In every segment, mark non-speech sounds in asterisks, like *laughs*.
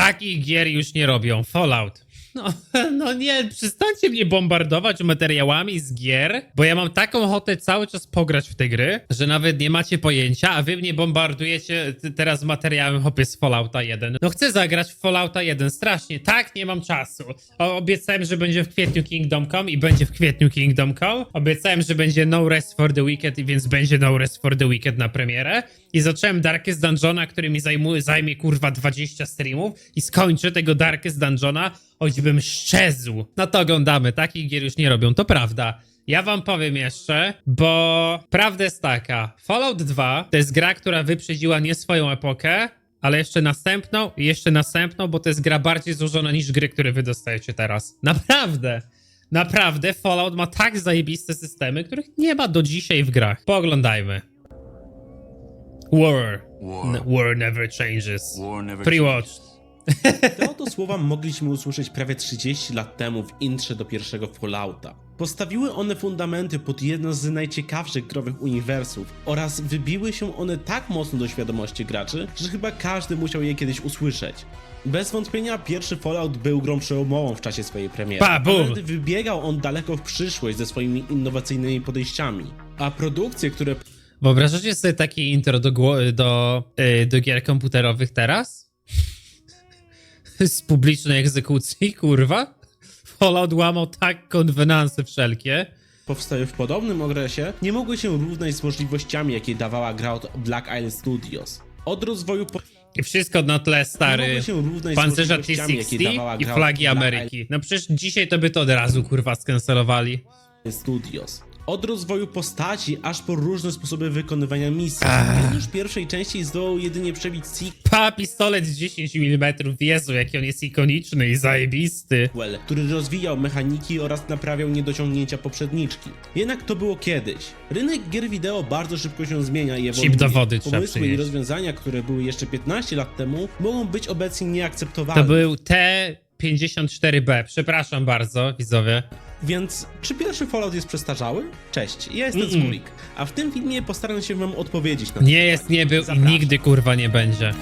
Takich gier już nie robią. Fallout. No, *laughs* no nie, przestańcie mnie bombardować materiałami z gier, bo ja mam taką ochotę cały czas pograć w te gry, że nawet nie macie pojęcia, a wy mnie bombardujecie teraz materiałem hopie z Fallouta 1. No chcę zagrać w Fallouta 1, strasznie. Tak, nie mam czasu. O, obiecałem, że będzie w kwietniu Kingdom Come i będzie w kwietniu Kingdom Come. Obiecałem, że będzie No Rest for the Wicked i więc będzie No Rest for the Wicked na premierę. I zacząłem Darkest Dungeona, który mi zajmuje, zajmie kurwa 20 streamów i skończę tego Darkest Dungeona, choćbym szczezł. No to oglądamy, takich gier już nie robią, to prawda. Ja wam powiem jeszcze, bo prawda jest taka. Fallout 2 to jest gra, która wyprzedziła nie swoją epokę, ale jeszcze następną i jeszcze następną, bo to jest gra bardziej złożona niż gry, które wy dostajecie teraz. Naprawdę. Naprawdę Fallout ma tak zajebiste systemy, których nie ma do dzisiaj w grach. Pooglądajmy. War. War. N- War never changes. War never Pre-watched. Te oto słowa mogliśmy usłyszeć prawie 30 lat temu w intrze do pierwszego Fallouta. Postawiły one fundamenty pod jedno z najciekawszych growych uniwersów oraz wybiły się one tak mocno do świadomości graczy, że chyba każdy musiał je kiedyś usłyszeć. Bez wątpienia pierwszy Fallout był grą przełomową w czasie swojej premiery. Pa. Nawet wybiegał on daleko w przyszłość ze swoimi innowacyjnymi podejściami. A produkcje, które Wyobrażacie sobie takie intro do, do, yy, do gier komputerowych teraz? Z publicznej egzekucji, *laughs* kurwa? Fallout łamał tak konwenanse wszelkie. powstały w podobnym okresie, nie mogły się równać z możliwościami, jakie dawała gra od Black Isle Studios. Od rozwoju po... I wszystko na tle stary mogły się równać z pancerza możliwościami, jakie dawała T-60 i flagi Ameryki. No przecież dzisiaj to by to od razu kurwa skancelowali. Studios. Od rozwoju postaci, aż po różne sposoby wykonywania misji. Ten już w pierwszej części zdołał jedynie przebić Pa, pistolet z 10 mm. Jezu, jaki on jest ikoniczny i zajebisty. sequel, który rozwijał mechaniki oraz naprawiał niedociągnięcia poprzedniczki. Jednak to było kiedyś. Rynek gier wideo bardzo szybko się zmienia i ewoluuje. do wody trzeba Pomysły i przynieść. rozwiązania, które były jeszcze 15 lat temu, mogą być obecnie nieakceptowalne. To był T54B. Przepraszam bardzo, widzowie. Więc czy pierwszy Fallout jest przestarzały? Cześć, ja jestem Mm-mm. Smulik, a w tym filmie postaram się wam odpowiedzieć na to Nie jest, nie był i Zapraszam. nigdy kurwa nie będzie.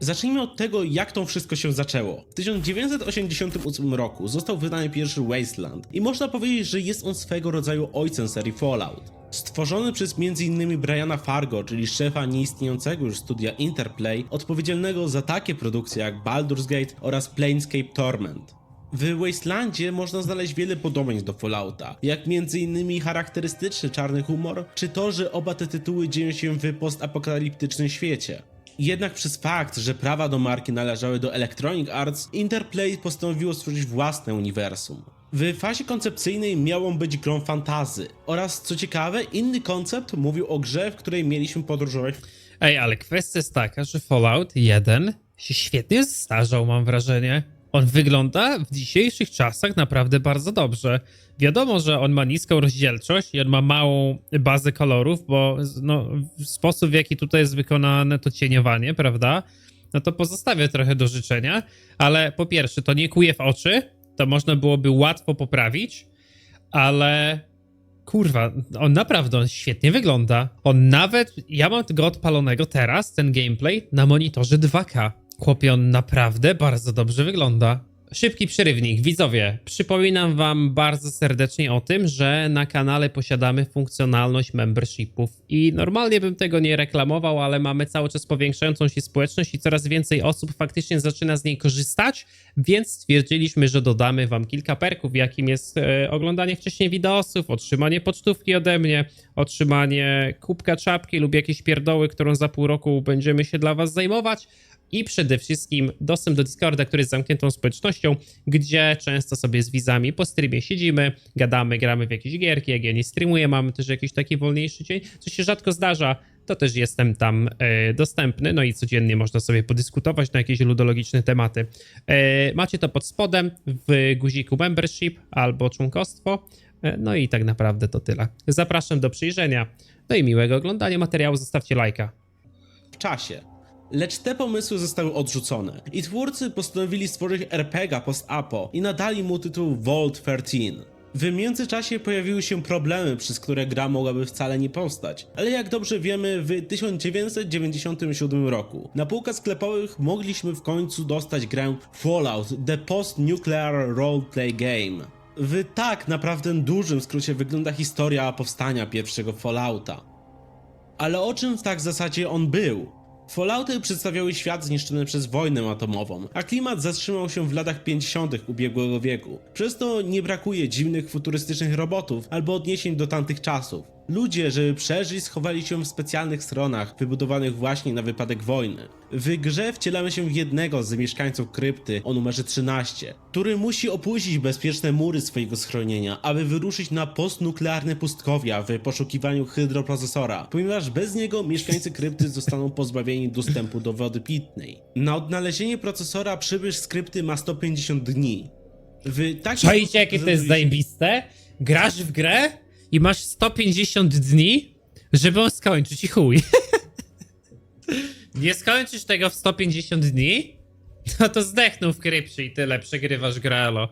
Zacznijmy od tego, jak to wszystko się zaczęło. W 1988 roku został wydany pierwszy Wasteland i można powiedzieć, że jest on swego rodzaju ojcem serii Fallout. Stworzony przez m.in. Briana Fargo, czyli szefa nieistniejącego już studia Interplay, odpowiedzialnego za takie produkcje jak Baldur's Gate oraz Planescape Torment. W Wastelandzie można znaleźć wiele podobieństw do Fallouta, jak m.in. charakterystyczny czarny humor, czy to, że oba te tytuły dzieją się w postapokaliptycznym świecie. Jednak przez fakt, że prawa do marki należały do Electronic Arts, Interplay postanowiło stworzyć własne uniwersum. W fazie koncepcyjnej miał on być grą fantazy oraz co ciekawe, inny koncept mówił o grze, w której mieliśmy podróżować Ej, ale kwestia jest taka, że Fallout 1 się świetnie zestarzał, mam wrażenie. On wygląda w dzisiejszych czasach naprawdę bardzo dobrze. Wiadomo, że on ma niską rozdzielczość i on ma małą bazę kolorów, bo no, sposób, w jaki tutaj jest wykonane to cieniowanie, prawda? No to pozostawia trochę do życzenia, ale po pierwsze, to nie kuje w oczy, to można byłoby łatwo poprawić, ale Kurwa, on naprawdę świetnie wygląda. On nawet, ja mam go odpalonego teraz, ten gameplay, na monitorze 2K. Chłopie, on naprawdę bardzo dobrze wygląda. Szybki przerywnik. Widzowie, przypominam wam bardzo serdecznie o tym, że na kanale posiadamy funkcjonalność membershipów i normalnie bym tego nie reklamował, ale mamy cały czas powiększającą się społeczność i coraz więcej osób faktycznie zaczyna z niej korzystać, więc stwierdziliśmy, że dodamy wam kilka perków, jakim jest e, oglądanie wcześniej wideosów, otrzymanie pocztówki ode mnie, otrzymanie kubka czapki lub jakieś pierdoły, którą za pół roku będziemy się dla was zajmować i przede wszystkim dostęp do Discorda, który jest zamkniętą społecznością, gdzie często sobie z widzami po streamie siedzimy, gadamy, gramy w jakieś gierki, jak ja nie streamuję, mamy też jakiś taki wolniejszy dzień, co się rzadko zdarza, to też jestem tam e, dostępny, no i codziennie można sobie podyskutować na jakieś ludologiczne tematy. E, macie to pod spodem w guziku membership albo członkostwo, e, no i tak naprawdę to tyle. Zapraszam do przyjrzenia, no i miłego oglądania materiału, zostawcie lajka. w czasie. Lecz te pomysły zostały odrzucone i twórcy postanowili stworzyć RPG post-apo i nadali mu tytuł Vault 13. W międzyczasie pojawiły się problemy, przez które gra mogłaby wcale nie powstać, ale jak dobrze wiemy, w 1997 roku na półkach sklepowych mogliśmy w końcu dostać grę Fallout The Post-Nuclear Roleplay Game. W tak naprawdę dużym skrócie wygląda historia powstania pierwszego Fallouta. Ale o czym w tak zasadzie on był? Fallouty przedstawiały świat zniszczony przez wojnę atomową, a klimat zatrzymał się w latach 50. ubiegłego wieku. Przez to nie brakuje dziwnych futurystycznych robotów albo odniesień do tamtych czasów. Ludzie, żeby przeżyć, schowali się w specjalnych stronach wybudowanych właśnie na wypadek wojny. W grze wcielamy się w jednego z mieszkańców krypty o numerze 13, który musi opuścić bezpieczne mury swojego schronienia, aby wyruszyć na postnuklearne pustkowia w poszukiwaniu hydroprocesora, ponieważ bez niego mieszkańcy krypty zostaną pozbawieni dostępu do wody pitnej. Na odnalezienie procesora przybysz z krypty ma 150 dni. W taki Czajcie, jakie to jest zajebiste? Grasz w grę i masz 150 dni, żeby ją skończyć i chuj. Nie skończysz tego w 150 dni? No to zdechnął w krypcie i tyle, przegrywasz grę, elo.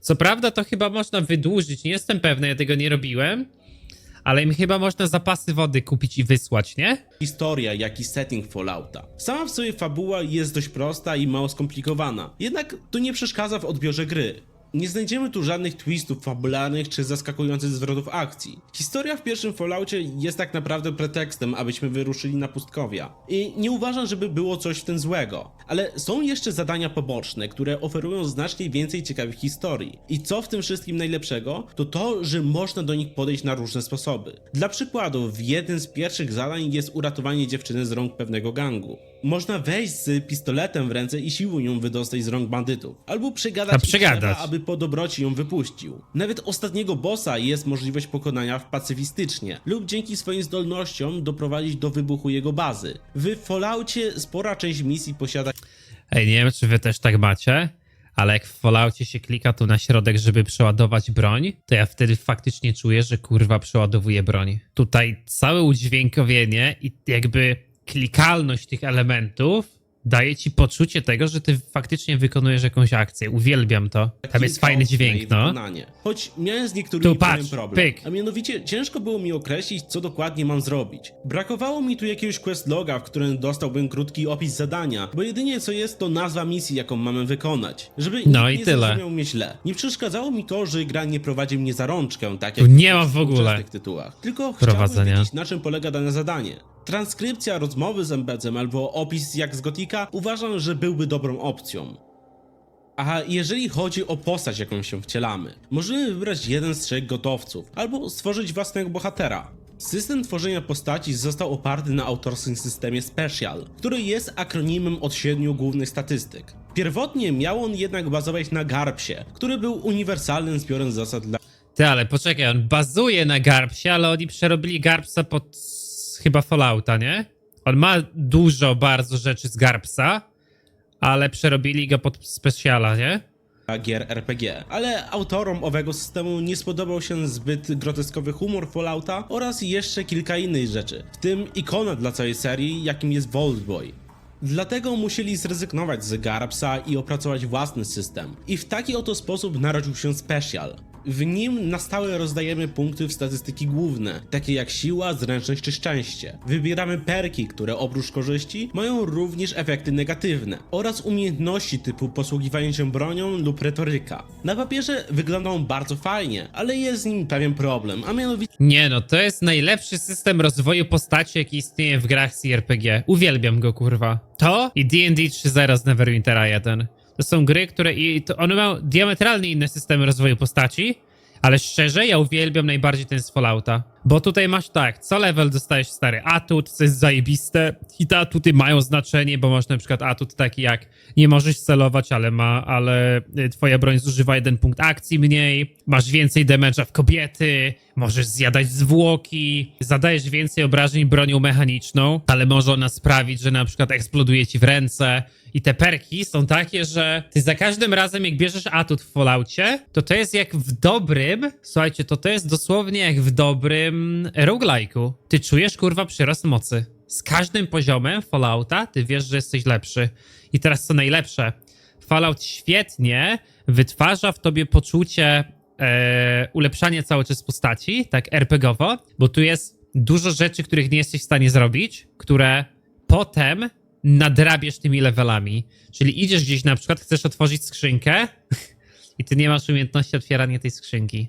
Co prawda to chyba można wydłużyć, nie jestem pewny, ja tego nie robiłem, ale im chyba można zapasy wody kupić i wysłać, nie? historia, jak i setting Fallouta. Sama w sobie fabuła jest dość prosta i mało skomplikowana, jednak to nie przeszkadza w odbiorze gry. Nie znajdziemy tu żadnych twistów fabularnych czy zaskakujących zwrotów akcji. Historia w pierwszym Falloutie jest tak naprawdę pretekstem, abyśmy wyruszyli na pustkowia. I nie uważam, żeby było coś w tym złego. Ale są jeszcze zadania poboczne, które oferują znacznie więcej ciekawych historii. I co w tym wszystkim najlepszego, to to, że można do nich podejść na różne sposoby. Dla przykładu, w jednym z pierwszych zadań jest uratowanie dziewczyny z rąk pewnego gangu. Można wejść z pistoletem w ręce i siłą ją wydostać z rąk bandytów. Albo przegadać, A przegadać. szefa, aby po dobroci ją wypuścił. Nawet ostatniego bossa jest możliwość pokonania pacyfistycznie lub dzięki swoim zdolnościom doprowadzić do wybuchu jego bazy. W Falloutie spora część misji posiada Ej, nie wiem, czy wy też tak macie, ale jak w Falloutie się klika tu na środek, żeby przeładować broń, to ja wtedy faktycznie czuję, że kurwa przeładowuje broń. Tutaj całe udźwiękowienie i jakby klikalność tych elementów daje ci poczucie tego, że ty faktycznie wykonujesz jakąś akcję. Uwielbiam to. Tam jest fajny dźwięk, no. wykonanie. Choć miałem z niektórymi Tu patrz, problem. pyk. A mianowicie ciężko było mi określić, co dokładnie mam zrobić. Brakowało mi tu jakiegoś questloga, w którym dostałbym krótki opis zadania, bo jedynie co jest to nazwa misji, jaką mamy wykonać. Żeby No nikt i nie tyle. zrozumiał mnie źle. Nie przeszkadzało mi to, że gra nie prowadzi mnie za rączkę, tak Tu jak nie ma w w ogóle tytułach. Tylko chciałbym wiedzieć, na czym polega dane zadanie. Transkrypcja rozmowy z embedzem albo opis jak z Gotika uważam, że byłby dobrą opcją. A jeżeli chodzi o postać, jaką się wcielamy, możemy wybrać jeden z trzech gotowców, albo stworzyć własnego bohatera. System tworzenia postaci został oparty na autorskim systemie Special, który jest akronimem od siedmiu głównych statystyk. Pierwotnie miał on jednak bazować na Garbsie, który był uniwersalnym zbiorem zasad dla Ty, ale poczekaj, on bazuje na Garbsie, ale oni przerobili Garbsa pod chyba Fallouta, nie? On ma dużo bardzo rzeczy z Garbsa, ale przerobili go pod Speciala, nie? gier RPG, ale autorom owego systemu nie spodobał się zbyt groteskowy humor Fallouta oraz jeszcze kilka innych rzeczy, w tym ikona dla całej serii, jakim jest Vault Boy. Dlatego musieli zrezygnować z Garbsa i opracować własny system. I w taki oto sposób narodził się Special. W nim na stałe rozdajemy punkty w statystyki główne, takie jak siła, zręczność czy szczęście. Wybieramy perki, które oprócz korzyści mają również efekty negatywne oraz umiejętności typu posługiwanie się bronią lub retoryka. Na papierze wyglądą bardzo fajnie, ale jest z nim pewien problem, a mianowicie Nie no, to jest najlepszy system rozwoju postaci, jaki istnieje w grach CRPG. Uwielbiam go, kurwa. To i D&D 3.0 z Neverwintera 1. To są gry, które i to one mają diametralnie inne systemy rozwoju postaci, ale szczerze, ja uwielbiam najbardziej ten z Fallouta. Bo tutaj masz tak, co level dostajesz stary atut, co jest zajebiste i te atuty mają znaczenie, bo masz na przykład atut taki jak nie możesz celować, ale ma, ale y, twoja broń zużywa jeden punkt akcji mniej, masz więcej damage'a w kobiety, możesz zjadać zwłoki, zadajesz więcej obrażeń bronią mechaniczną, ale może ona sprawić, że na przykład eksploduje ci w ręce. I te perki są takie, że ty za każdym razem, jak bierzesz atut w Falloutie, to to jest jak w dobrym, słuchajcie, to to jest dosłownie jak w dobrym roguelike'u. Ty czujesz, kurwa, przyrost mocy. Z każdym poziomem Fallouta ty wiesz, że jesteś lepszy. I teraz co najlepsze, Fallout świetnie wytwarza w tobie poczucie e, ulepszanie cały czas postaci, tak RPGowo, bo tu jest dużo rzeczy, których nie jesteś w stanie zrobić, które potem nadrabiasz tymi levelami. Czyli idziesz gdzieś na przykład, chcesz otworzyć skrzynkę *laughs* i ty nie masz umiejętności otwierania tej skrzynki.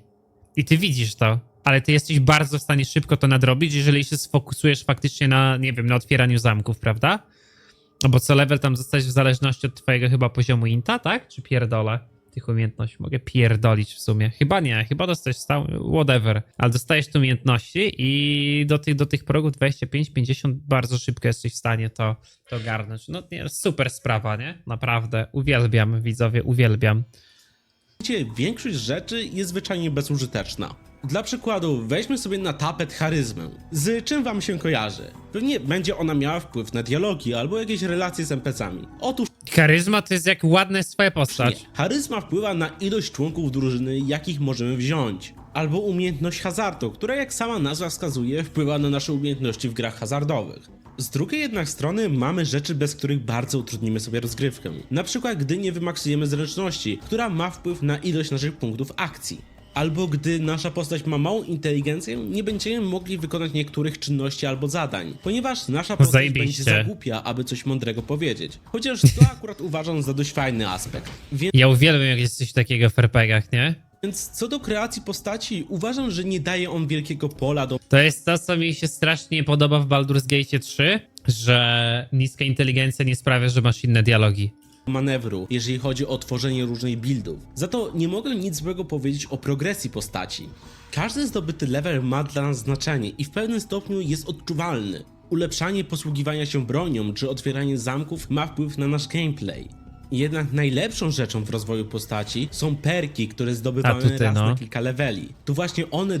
I ty widzisz to, ale ty jesteś bardzo w stanie szybko to nadrobić, jeżeli się sfokusujesz faktycznie na, nie wiem, na otwieraniu zamków, prawda? No bo co level tam zostać w zależności od twojego chyba poziomu inta, tak? Czy pierdolę tych umiejętności? Mogę pierdolić w sumie. Chyba nie, chyba dostajesz stał, whatever. Ale dostajesz te umiejętności i do tych, do tych progów 25-50 bardzo szybko jesteś w stanie to, to garnąć. No nie, super sprawa, nie? Naprawdę. Uwielbiam, widzowie, uwielbiam. Gdzie większość rzeczy jest zwyczajnie bezużyteczna. Dla przykładu, weźmy sobie na tapet charyzmę. Z czym wam się kojarzy? Pewnie będzie ona miała wpływ na dialogi albo jakieś relacje z NPC-ami. Otóż Charyzma to jest jak ładna jest twoja nie. postać. Charyzma wpływa na ilość członków drużyny, jakich możemy wziąć. Albo umiejętność hazardu, która jak sama nazwa wskazuje, wpływa na nasze umiejętności w grach hazardowych. Z drugiej jednak strony mamy rzeczy, bez których bardzo utrudnimy sobie rozgrywkę. Na przykład gdy nie wymaksujemy zręczności, która ma wpływ na ilość naszych punktów akcji. Albo gdy nasza postać ma małą inteligencję, nie będziemy mogli wykonać niektórych czynności albo zadań, ponieważ nasza postać Zajebiście. będzie za głupia, aby coś mądrego powiedzieć. Chociaż to akurat uważam za dość fajny aspekt. Więc Ja uwielbiam, jak jest coś takiego w RPGach, nie? Więc co do kreacji postaci, uważam, że nie daje on wielkiego pola do To jest to, co mi się strasznie podoba w Baldur's Gate 3, że niska inteligencja nie sprawia, że masz inne dialogi. manewru, jeżeli chodzi o tworzenie różnych buildów. Za to nie mogę nic złego powiedzieć o progresji postaci. Każdy zdobyty level ma dla nas znaczenie i w pewnym stopniu jest odczuwalny. Ulepszanie posługiwania się bronią czy otwieranie zamków ma wpływ na nasz gameplay. Jednak najlepszą rzeczą w rozwoju postaci są perki, które A zdobywamy ty, raz no. na kilka leveli. Tu właśnie one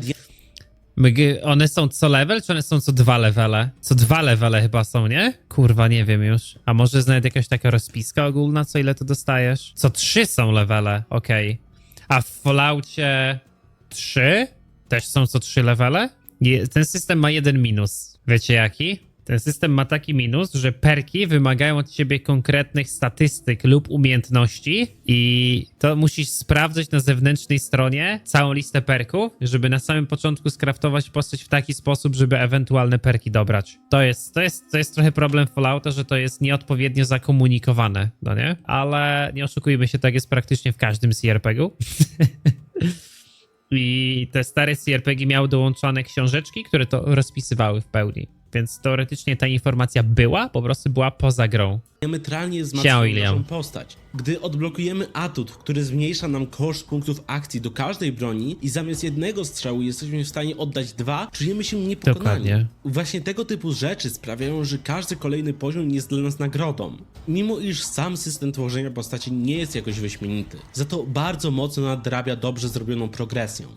One są co level, czy one są co dwa levele? Co dwa levele chyba są, nie? Kurwa, nie wiem już. A może znajdę jakaś taka rozpiska ogólna, co ile to dostajesz? Co trzy są levele, okej. A w Falloutie 3 też są co trzy levele? Je- Ten system ma jeden minus. Wiecie jaki? Ten system ma taki minus, że perki wymagają od ciebie konkretnych statystyk lub umiejętności i to musisz sprawdzać na zewnętrznej stronie całą listę perków, żeby na samym początku skraftować postać w taki sposób, żeby ewentualne perki dobrać. To jest, to jest, to jest trochę problem Fallouta, że to jest nieodpowiednio zakomunikowane, no nie? Ale nie oszukujmy się, tak jest praktycznie w każdym CRPG-u. *laughs* I te stare CRPG miały dołączone książeczki, które to rozpisywały w pełni. Więc teoretycznie ta informacja była, po prostu była poza grą. diametralnie Iliam. naszą postać. Gdy odblokujemy atut, który zmniejsza nam koszt punktów akcji do każdej broni i zamiast jednego strzału jesteśmy w stanie oddać dwa, czujemy się niepokonani. Dokładnie. Właśnie tego typu rzeczy sprawiają, że każdy kolejny poziom jest dla nas nagrodą. Mimo iż sam system tworzenia postaci nie jest jakoś wyśmienity, za to bardzo mocno nadrabia dobrze zrobioną progresją.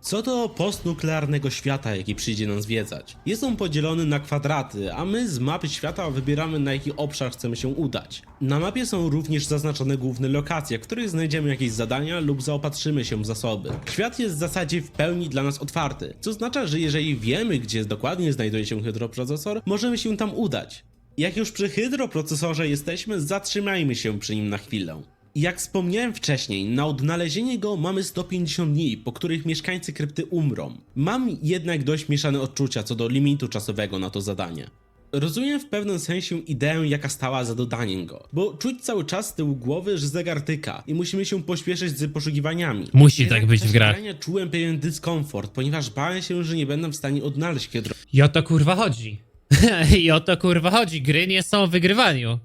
Co do postnuklearnego świata, jaki przyjdzie nam zwiedzać. Jest on podzielony na kwadraty, a my z mapy świata wybieramy na jaki obszar chcemy się udać. Na mapie są również zaznaczone główne lokacje, w których znajdziemy jakieś zadania lub zaopatrzymy się w zasoby. Świat jest w zasadzie w pełni dla nas otwarty, co oznacza, że jeżeli wiemy, gdzie dokładnie znajduje się hydroprocesor, możemy się tam udać. Jak już przy hydroprocesorze jesteśmy, zatrzymajmy się przy nim na chwilę. Jak wspomniałem wcześniej, na odnalezienie go mamy 150 dni, po których mieszkańcy krypty umrą. Mam jednak dość mieszane odczucia co do limitu czasowego na to zadanie. Rozumiem w pewnym sensie ideę, jaka stała za dodaniem go, bo czuć cały czas z tyłu głowy, że zegar tyka i musimy się pośpieszyć z poszukiwaniami. Musi Jednak tak być w grach. grania czułem pewien dyskomfort, ponieważ bałem się, że nie będę w stanie odnaleźć hydro I o to kurwa chodzi. *laughs* I o to kurwa chodzi. Gry nie są o wygrywaniu.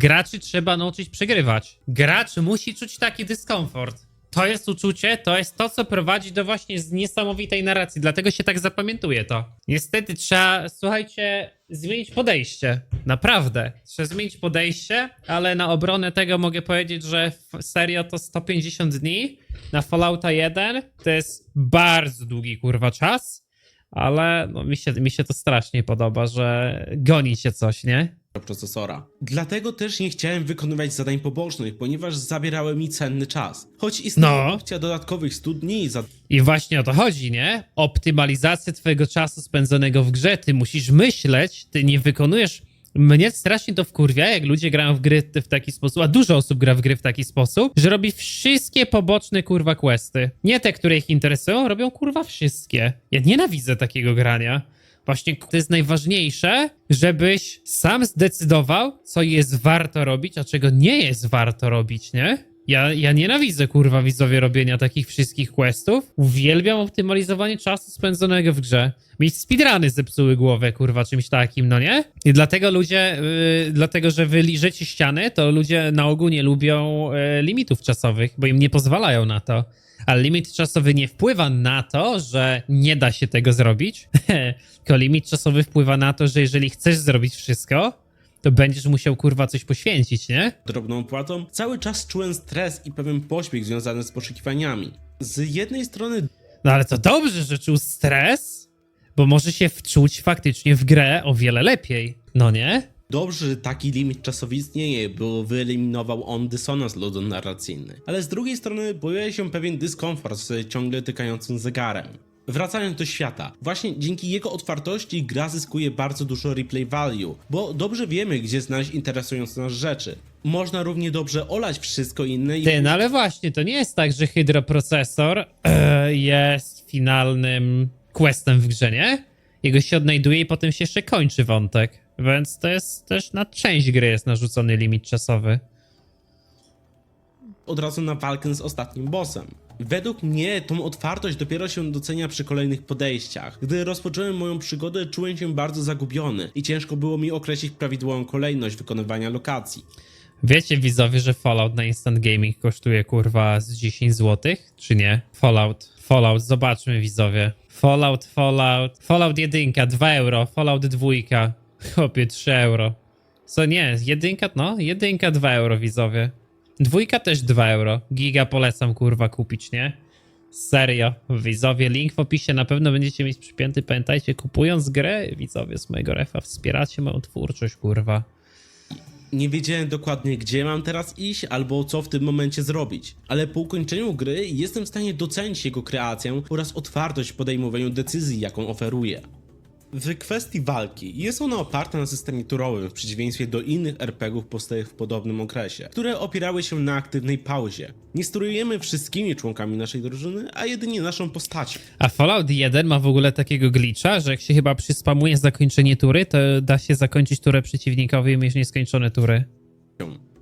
Graczy trzeba nauczyć przegrywać. Gracz musi czuć taki dyskomfort. To jest uczucie, to jest to, co prowadzi do właśnie niesamowitej narracji. Dlatego się tak zapamiętuje to. Niestety trzeba, słuchajcie, zmienić podejście. Naprawdę. Trzeba zmienić podejście, ale na obronę tego mogę powiedzieć, że serio to 150 dni na Fallouta 1 to jest bardzo długi kurwa czas. Ale no, mi, się, mi się to strasznie podoba, że goni cię coś, nie? Procesora. Dlatego też nie chciałem wykonywać zadań pobocznych, ponieważ zabierały mi cenny czas. Choć istnieje No. opcja dodatkowych 100 dni za I właśnie o to chodzi, nie? Optymalizacja twojego czasu spędzonego w grze. Ty musisz myśleć, ty nie wykonujesz Mnie strasznie to wkurwia, jak ludzie grają w gry w taki sposób, a dużo osób gra w gry w taki sposób, że robi wszystkie poboczne kurwa questy. Nie te, które ich interesują, robią kurwa wszystkie. Ja nienawidzę takiego grania. Właśnie to jest najważniejsze, żebyś sam zdecydował, co jest warto robić, a czego nie jest warto robić, nie? Ja, ja nienawidzę, kurwa, widzowie, robienia takich wszystkich questów. Uwielbiam optymalizowanie czasu spędzonego w grze. Mi speedruny zepsuły głowę, kurwa, czymś takim, no nie? I dlatego ludzie, yy, dlatego, że wy liżecie ściany, to ludzie na ogół nie lubią yy, limitów czasowych, bo im nie pozwalają na to. Ale limit czasowy nie wpływa na to, że nie da się tego zrobić, *laughs* tylko limit czasowy wpływa na to, że jeżeli chcesz zrobić wszystko, to będziesz musiał, kurwa, coś poświęcić, nie? drobną opłatą, cały czas czułem stres i pewien pośpiech związany z poszukiwaniami. Z jednej strony No ale to dobrze, że czuł stres, bo może się wczuć faktycznie w grę o wiele lepiej. No nie? Dobrze, że taki limit czasowy istnieje, bo wyeliminował on dysonans ludonarracyjny. Ale z drugiej strony pojawia się pewien dyskomfort z ciągle tykającym zegarem. Wracając do świata, właśnie dzięki jego otwartości gra zyskuje bardzo dużo replay value, bo dobrze wiemy, gdzie znaleźć interesujące nas rzeczy. Można równie dobrze olać wszystko inne i Ty, no ale właśnie, to nie jest tak, że hydroprocesor e, jest finalnym questem w grze, nie? Jego się odnajduje i potem się jeszcze kończy wątek. Więc to jest też na część gry jest narzucony limit czasowy. od razu na walkę z ostatnim bossem. Według mnie tą otwartość dopiero się docenia przy kolejnych podejściach. Gdy rozpocząłem moją przygodę, czułem się bardzo zagubiony i ciężko było mi określić prawidłową kolejność wykonywania lokacji. Wiecie widzowie, że Fallout na Instant Gaming kosztuje kurwa z 10 zł, czy nie? Fallout, Fallout, zobaczmy widzowie. Fallout, Fallout, Fallout 1, 2 euro, Fallout 2, chłopie 3 euro. Co nie, jedynka, no, jedynka 2 euro widzowie. Dwójka też 2 euro. Giga polecam kurwa kupić, nie? Serio, widzowie, link w opisie na pewno będziecie mieć przypięty. Pamiętajcie, kupując grę, widzowie z mojego refa, wspieracie moją twórczość, kurwa. Nie wiedziałem dokładnie, gdzie mam teraz iść albo co w tym momencie zrobić, ale po ukończeniu gry jestem w stanie docenić jego kreację oraz otwartość w podejmowaniu decyzji, jaką oferuje. W kwestii walki jest ona oparta na systemie turowym w przeciwieństwie do innych RPGów powstałych w podobnym okresie, które opierały się na aktywnej pauzie. Nie sterujemy wszystkimi członkami naszej drużyny, a jedynie naszą postacią. A Fallout 1 ma w ogóle takiego glitcha, że jak się chyba przyspamuje zakończenie tury, to da się zakończyć turę przeciwnikowi i mieć nieskończone tury.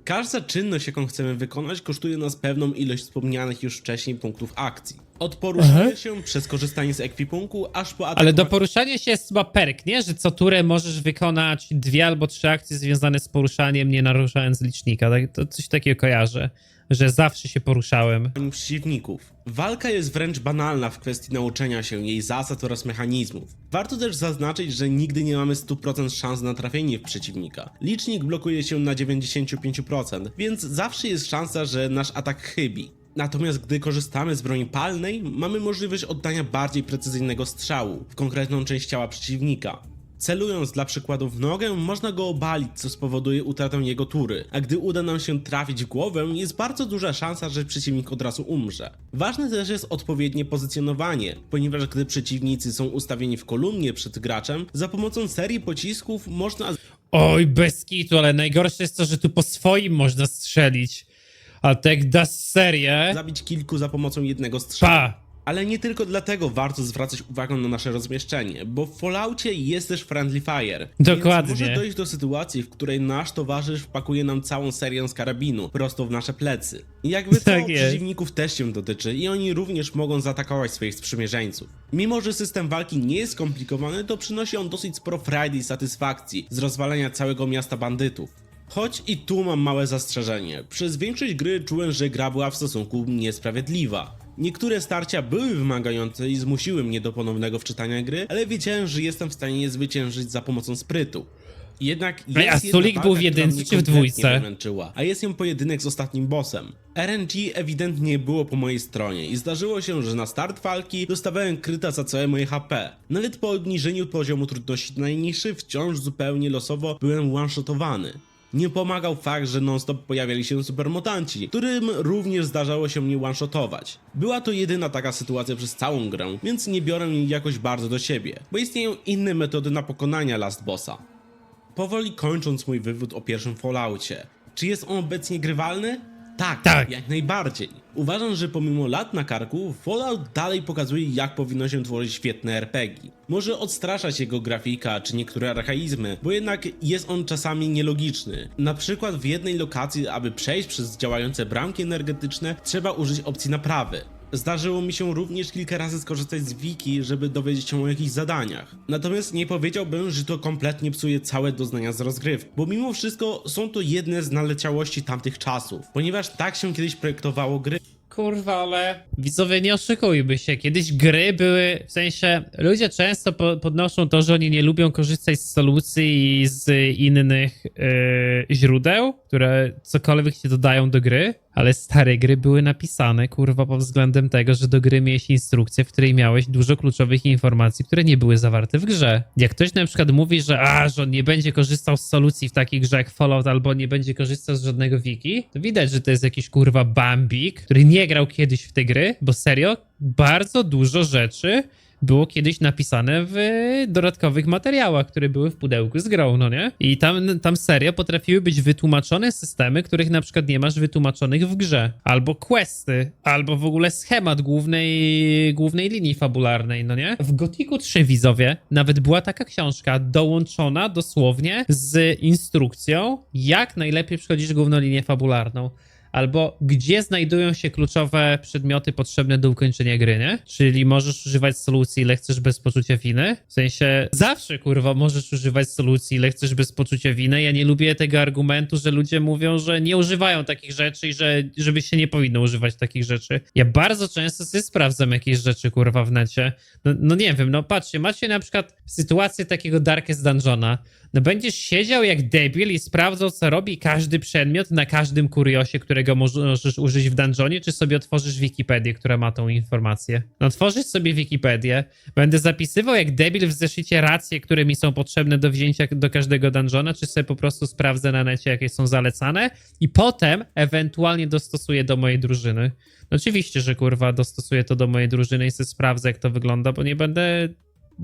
Każda czynność, jaką chcemy wykonać, kosztuje nas pewną ilość wspomnianych już wcześniej punktów akcji. Od poruszania Aha. się przez korzystanie z ekwipunku, aż po Ale do atakowanie- poruszania się jest chyba perk, nie? Że co turę możesz wykonać dwie albo trzy akcje związane z poruszaniem, nie naruszając licznika. Tak, to coś takiego kojarzę, że zawsze się poruszałem. przeciwników. Walka jest wręcz banalna w kwestii nauczenia się jej zasad oraz mechanizmów. Warto też zaznaczyć, że nigdy nie mamy 100% szans na trafienie w przeciwnika. Licznik blokuje się na 95%, więc zawsze jest szansa, że nasz atak chybi. Natomiast gdy korzystamy z broni palnej, mamy możliwość oddania bardziej precyzyjnego strzału w konkretną część ciała przeciwnika. Celując dla przykładu w nogę, można go obalić, co spowoduje utratę jego tury, a gdy uda nam się trafić w głowę, jest bardzo duża szansa, że przeciwnik od razu umrze. Ważne też jest odpowiednie pozycjonowanie, ponieważ gdy przeciwnicy są ustawieni w kolumnie przed graczem, za pomocą serii pocisków można Oj, bez kitu, ale najgorsze jest to, że tu po swoim można strzelić. A tak da serię. zabić kilku za pomocą jednego strzału. Pa! Ale nie tylko dlatego warto zwracać uwagę na nasze rozmieszczenie, bo w Falloutie jest też Friendly Fire. Dokładnie. Może dojść do sytuacji, w której nasz towarzysz wpakuje nam całą serię z karabinu prosto w nasze plecy. I jakby to *laughs* Tak przeciwników też się dotyczy i oni również mogą zaatakować swoich sprzymierzeńców. Mimo, że system walki nie jest skomplikowany, to przynosi on dosyć sporo frajdy i satysfakcji z rozwalenia całego miasta bandytów. Choć i tu mam małe zastrzeżenie. Przez większość gry czułem, że gra była w stosunku niesprawiedliwa. Niektóre starcia były wymagające i zmusiły mnie do ponownego wczytania gry, ale wiedziałem, że jestem w stanie je zwyciężyć za pomocą sprytu. Jednak jest Ej, a Sulik był w jedynce czy w dwójce? wymęczyła, a jest ją pojedynek z ostatnim bossem. RNG ewidentnie było po mojej stronie i zdarzyło się, że na start walki dostawałem kryta za całe moje HP. Nawet po obniżeniu poziomu trudności najniższy wciąż zupełnie losowo byłem one-shotowany. Nie pomagał fakt, że non-stop pojawiali się supermutanci, którym również zdarzało się mnie one-shotować. Była to jedyna taka sytuacja przez całą grę, więc nie biorę jej jakoś bardzo do siebie, bo istnieją inne metody na pokonania last bossa. powoli kończąc mój wywód o pierwszym Falloutie. Czy jest on obecnie grywalny? Tak, Tak. jak najbardziej. Uważam, że pomimo lat na karku, Fallout dalej pokazuje jak powinno się tworzyć świetne RPG. Może odstraszać jego grafika czy niektóre archaizmy, bo jednak jest on czasami nielogiczny. Na przykład w jednej lokacji, aby przejść przez działające bramki energetyczne, trzeba użyć opcji naprawy. Zdarzyło mi się również kilka razy skorzystać z wiki, żeby dowiedzieć się o jakichś zadaniach. Natomiast nie powiedziałbym, że to kompletnie psuje całe doznania z rozgrywki, bo mimo wszystko są to jedne z naleciałości tamtych czasów, ponieważ tak się kiedyś projektowało gry. Kurwa, ale... Widzowie, nie oszukujmy się. Kiedyś gry były, w sensie, ludzie często po, podnoszą to, że oni nie lubią korzystać z solucji i z innych yy, źródeł, które cokolwiek się dodają do gry, ale stare gry były napisane, kurwa, pod względem tego, że do gry miałeś instrukcję, w której miałeś dużo kluczowych informacji, które nie były zawarte w grze. Jak ktoś na przykład mówi, że a, że on nie będzie korzystał z solucji w takich grze jak Fallout, albo nie będzie korzystał z żadnego wiki, to widać, że to jest jakiś kurwa bambik, który nie grał kiedyś w te gry, bo serio, bardzo dużo rzeczy było kiedyś napisane w dodatkowych materiałach, które były w pudełku z grą, no nie? I tam, tam serio potrafiły być wytłumaczone systemy, których na przykład nie masz wytłumaczonych w grze. Albo questy, albo w ogóle schemat głównej, głównej linii fabularnej, no nie? W Gotiku 3 widzowie nawet była taka książka dołączona dosłownie z instrukcją, jak najlepiej przechodzić główną linię fabularną albo gdzie znajdują się kluczowe przedmioty potrzebne do ukończenia gry, nie? Czyli możesz używać solucji, ile chcesz bez poczucia winy. W sensie zawsze, kurwa, możesz używać solucji, ile chcesz bez poczucia winy. Ja nie lubię tego argumentu, że ludzie mówią, że nie używają takich rzeczy i że żeby się nie powinno używać takich rzeczy. Ja bardzo często sobie sprawdzam jakieś rzeczy, kurwa, w necie. No, no nie wiem, no patrzcie, macie na przykład sytuację takiego Darkest Dungeona. No będziesz siedział jak debil i sprawdzał, co robi każdy przedmiot na każdym kuriosie, którego możesz użyć w dungeonie, czy sobie otworzysz Wikipedię, która ma tą informację. No tworzysz sobie Wikipedię, będę zapisywał jak debil w zeszycie racje, które mi są potrzebne do wzięcia do każdego dungeona, czy sobie po prostu sprawdzę na necie, jakie są zalecane i potem ewentualnie dostosuję do mojej drużyny. No oczywiście, że kurwa dostosuję to do mojej drużyny i sobie sprawdzę, jak to wygląda, bo nie będę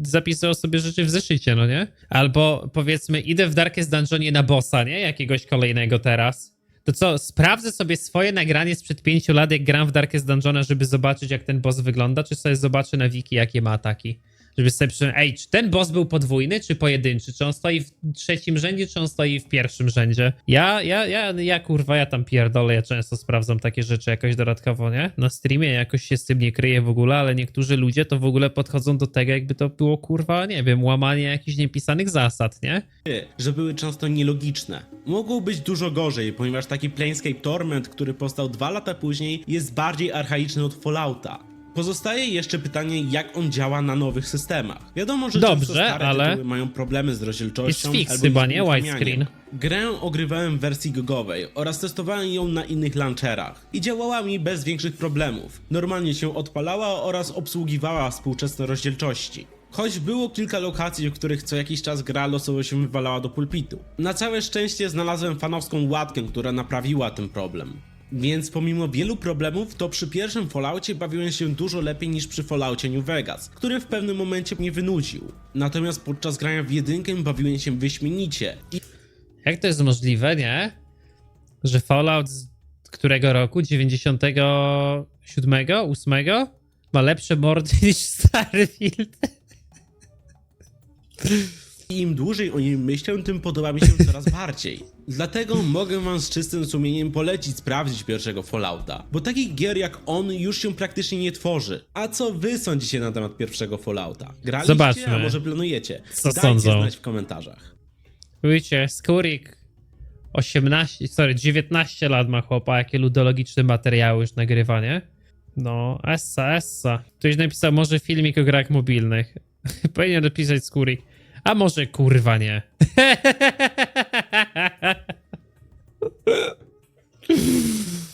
zapisywał sobie rzeczy w zeszycie, no nie? Albo powiedzmy, idę w Darkest Dungeonie na bossa, nie? Jakiegoś kolejnego teraz. To co, sprawdzę sobie swoje nagranie sprzed pięciu lat, jak gram w Darkest Dungeona, żeby zobaczyć, jak ten boss wygląda, czy sobie zobaczę na wiki, jakie ma ataki. Żeby sobie przy... Ej, czy ten boss był podwójny, czy pojedynczy? Czy on stoi w trzecim rzędzie, czy on stoi w pierwszym rzędzie? Ja, ja, ja, ja kurwa, ja tam pierdolę, ja często sprawdzam takie rzeczy jakoś dodatkowo, nie? Na streamie jakoś się z tym nie kryję w ogóle, ale niektórzy ludzie to w ogóle podchodzą do tego, jakby to było kurwa, nie wiem, łamanie jakichś niepisanych zasad, nie? że były często nielogiczne. Mogło być dużo gorzej, ponieważ taki Planescape Torment, który powstał dwa lata później, jest bardziej archaiczny od Fallouta. Pozostaje jeszcze pytanie, jak on działa na nowych systemach. Wiadomo, że Dobrze, stare ale- mają problemy z rozdzielczością Jest fix albo chyba, nie? Widescreen. Grę ogrywałem w wersji gogowej oraz testowałem ją na innych launcherach i działała mi bez większych problemów. Normalnie się odpalała oraz obsługiwała współczesne rozdzielczości. Choć było kilka lokacji, w których co jakiś czas gra losowo się wywalała do pulpitu. Na całe szczęście znalazłem fanowską łatkę, która naprawiła ten problem. Więc pomimo wielu problemów, to przy pierwszym Falloutie bawiłem się dużo lepiej niż przy Falloutie New Vegas, który w pewnym momencie mnie wynudził. Natomiast podczas grania w jedynkę bawiłem się wyśmienicie i Jak to jest możliwe, nie? Że Fallout z którego roku? 97? 8? Ma lepsze mordy *laughs* niż Starfield. I im dłużej o nim myślę, tym podoba mi się *laughs* coraz bardziej. Dlatego mogę wam z czystym sumieniem polecić sprawdzić pierwszego Fallouta, bo takich gier jak on już się praktycznie nie tworzy. A co wy sądzicie na temat pierwszego Fallouta? Graliście, Zobaczmy. a może planujecie? Co Dajcie sądzą. znać w komentarzach. Widzicie, Skurik 18, sorry, 19 lat ma chłopa, jakie ludologiczne materiały już nagrywa, nie? No, essa, essa. Ktoś napisał, może filmik o grach mobilnych. *laughs* Powinien napisać Skurik. A może kurwa nie. *laughs*